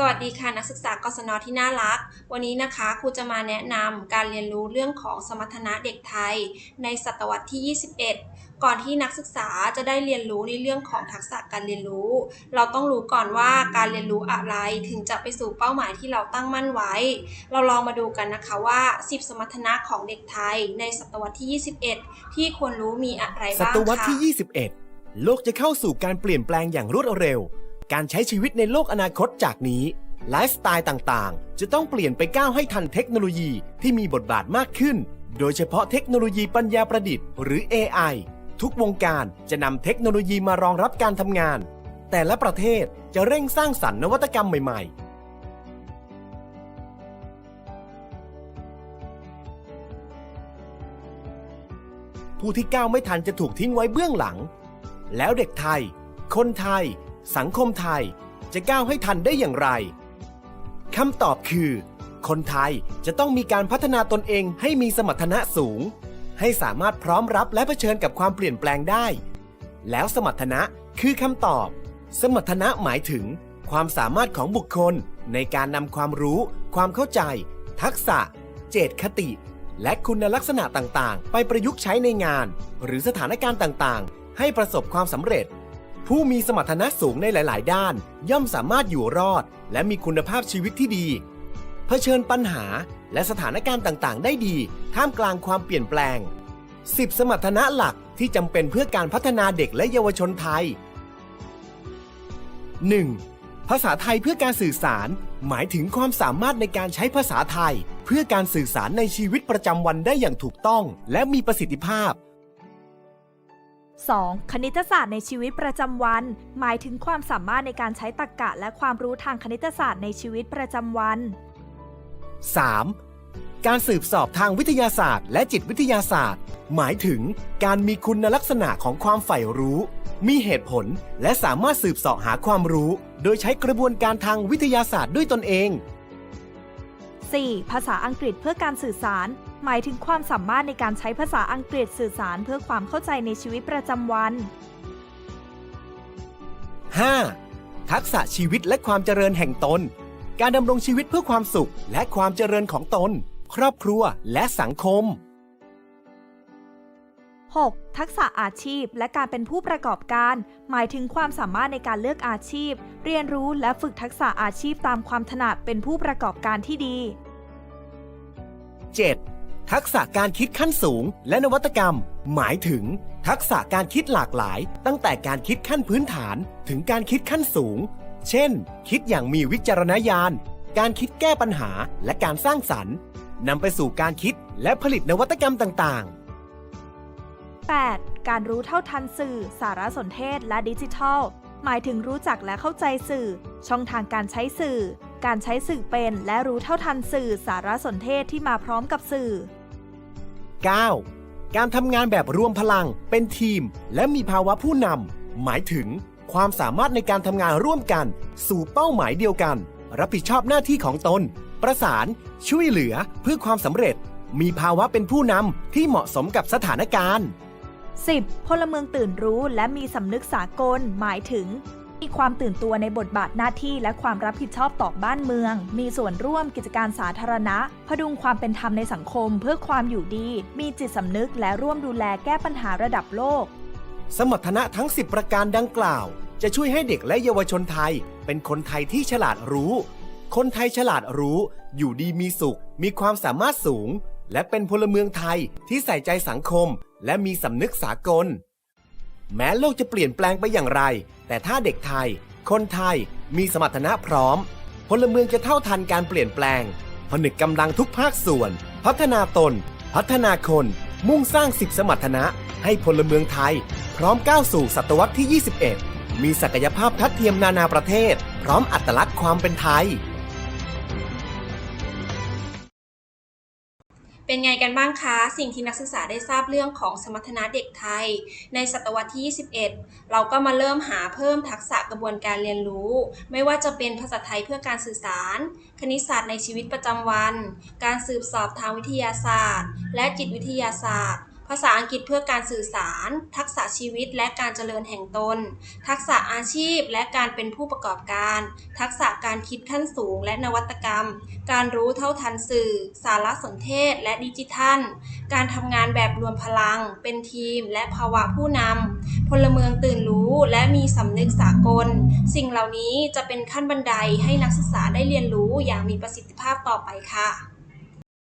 สวัสดีค่ะนักศึกษากศนที่น่ารัก วันนี้นะคะครูจะมาแนะนำการเรียนรู้เรื่องของสมรรถนะเด็กไทย ในศตวรรษที่ 21 ก่อนที่นักศึกษาจะได้เรียนรู้ในเรื่องของทักษะการเรียนรู้ เราต้องรู้ก่อนว่าการเรียนรู้อะไรถึงจะไปสู่เป้าหมายที่เราตั้งมั่นไว้ เราลองมาดูกันนะคะว่า 10 สมรรถนะของเด็กไทย ในศตวรรษที่ 21 ที่ควรรู้มีอะไรบ้างศตวรรษที่ 21 โลกจะเข้าสู่การเปลี่ยนแปลงอย่างรวดเร็ว การใช้ชีวิตในโลกอนาคตจากนี้ ไลฟ์สไตล์ต่างๆ จะต้องเปลี่ยนไปก้าวให้ทันเทคโนโลยีที่มีบทบาทมากขึ้น โดยเฉพาะเทคโนโลยีปัญญาประดิษฐ์หรือ AI ทุกวงการจะนำเทคโนโลยีมารองรับการทำงาน แต่ละประเทศจะเร่งสร้างสรรค์นวัตกรรมใหม่ๆผู้ที่ก้าวไม่ทันจะถูกทิ้งไว้เบื้องหลัง แล้วเด็กไทย คนไทย สังคมไทยจะก้าวให้ทันได้อย่างไรคำตอบคือ คนไทยจะต้องมีการพัฒนาตนเองให้มีสมรรถนะสูง ให้สามารถพร้อมรับและเผชิญกับความเปลี่ยนแปลงได้ แล้วสมรรถนะคือคำตอบ สมรรถนะหมายถึง ความสามารถของบุคคลในการนำความรู้ ความเข้าใจ ทักษะ เจตคติ และคุณลักษณะต่างๆ ไปประยุกต์ใช้ในงาน หรือสถานการณ์ต่างๆ ให้ประสบความสำเร็จ ผู้มีสมรรถนะสูงในหลาย ๆ ด้าน ย่อมสามารถอยู่รอด และมีคุณภาพชีวิตที่ดี เผชิญปัญหาและสถานการณ์ต่าง ๆ ได้ดี ท่ามกลางความเปลี่ยนแปลง 10 สมรรถนะหลักที่จำเป็นเพื่อการพัฒนาเด็กและเยาวชนไทย 1. ภาษาไทยเพื่อการสื่อสาร หมายถึงความสามารถในการใช้ภาษาไทย เพื่อการสื่อสารในชีวิตประจำวันได้อย่างถูกต้อง และมีประสิทธิภาพ 2. คณิตศาสตร์ในชีวิตประจำวัน หมายถึงความสามารถในการใช้ตรรกะและความรู้ทางคณิตศาสตร์ในชีวิตประจำวัน 3. การสืบสอบทางวิทยาศาสตร์ และจิตวิทยาศาสตร์ หมายถึงการมีคุณลักษณะของความใฝ่รู้ มีเหตุผลและสามารถสืบเสาะหาความรู้ โดยใช้กระบวนการทางวิทยาศาสตร์ด้วยตนเอง 4. ภาษาอังกฤษเพื่อการสื่อสาร หมายถึงความสามารถในการใช้ภาษาอังกฤษสื่อสารเพื่อความเข้าใจในชีวิตประจำวัน 5. ทักษะชีวิตและความเจริญแห่งตน การดำรงชีวิตเพื่อความสุขและความเจริญของตน ครอบครัวและสังคม 6. ทักษะอาชีพและการเป็นผู้ประกอบการ หมายถึงความสามารถในการเลือกอาชีพ เรียนรู้และฝึกทักษะอาชีพตามความถนัดเป็นผู้ประกอบการที่ดี 7. ทักษะการคิดขั้นสูง และนวัตกรรม หมายถึง ทักษะการคิดหลากหลาย ตั้งแต่การคิดขั้นพื้นฐาน ถึงการคิดขั้นสูง เช่น คิดอย่างมีวิจารณญาณ การคิดแก้ปัญหาและการสร้างสรรค์นำไปสู่การคิดและผลิตนวัตกรรมต่าง ๆ 8. การรู้เท่าทันสื่อ สารสนเทศและดิจิทัล หมายถึงรู้จักและเข้าใจสื่อ ช่องทางการใช้สื่อ การใช้สื่อเป็นและรู้เท่าทันสื่อ สารสนเทศที่มาพร้อมกับสื่อ 9. การทำงานแบบรวมพลังเป็นทีม และมีภาวะผู้นำ หมายถึง ความสามารถในการทำงานร่วมกัน สู่เป้าหมายเดียวกัน รับผิดชอบหน้าที่ของตน ประสาน ช่วยเหลือเพื่อความสำเร็จ มีภาวะเป็นผู้นำที่เหมาะสมกับสถานการณ์ 10. พลเมืองตื่นรู้และมีสำนึกสากล หมายถึง มีความตื่นตัวในบทบาทหน้าที่และความรับผิดชอบต่อบ้านเมือง มีส่วนร่วมกิจการสาธารณะ พดุงความเป็นธรรมในสังคมเพื่อความอยู่ดี มีจิตสำนึกและร่วมดูแลแก้ปัญหาระดับโลก สมรรถนะทั้ง 10 ประการดังกล่าว จะช่วยให้เด็กและเยาวชนไทย เป็นคนไทยที่ฉลาดรู้ คนไทยฉลาดรู้ อยู่ดีมีสุข มีความสามารถสูง และเป็นพลเมืองไทยที่ใส่ใจสังคม และมีสำนึกสากล แม้โลกจะเปลี่ยนแปลงไปอย่างไร แต่ถ้าเด็กไทย คนไทยมีสมรรถนะพร้อม พลเมืองจะเท่าทันการเปลี่ยนแปลง ผนึกกำลังทุกภาคส่วน พัฒนาตน พัฒนาคน มุ่งสร้างสิบสมรรถนะ ให้พลเมืองไทย พร้อมก้าวสู่ศตวรรษที่ 21 มีศักยภาพทัดเทียมนานาประเทศ พร้อมอัตลักษณ์ความเป็นไทย เป็นไงกันบ้างคะ สิ่งที่นักศึกษาได้ทราบเรื่องของสมรรถนะเด็กไทย ในศตวรรษที่ 21 เราก็มาเริ่มหาเพิ่มทักษะกระบวนการเรียนรู้ ไม่ว่าจะเป็นภาษาไทยเพื่อการสื่อสาร คณิตศาสตร์ในชีวิตประจำวัน การสืบสอบทางวิทยาศาสตร์ และจิตวิทยาศาสตร์ ภาษาอังกฤษเพื่อการสื่อสาร ทักษะชีวิตและการเจริญแห่งตน ทักษะอาชีพและการเป็นผู้ประกอบการ ทักษะการคิดขั้นสูงและนวัตกรรม การรู้เท่าทันสื่อ สารสนเทศและดิจิทัล การทำงานแบบรวมพลัง เป็นทีม และภาวะผู้นำพลเมืองตื่นรู้และมีสำนึกสากล สิ่งเหล่านี้จะเป็นขั้นบันไดให้นักศึกษาได้เรียนรู้อย่างมีประสิทธิภาพต่อไปค่ะ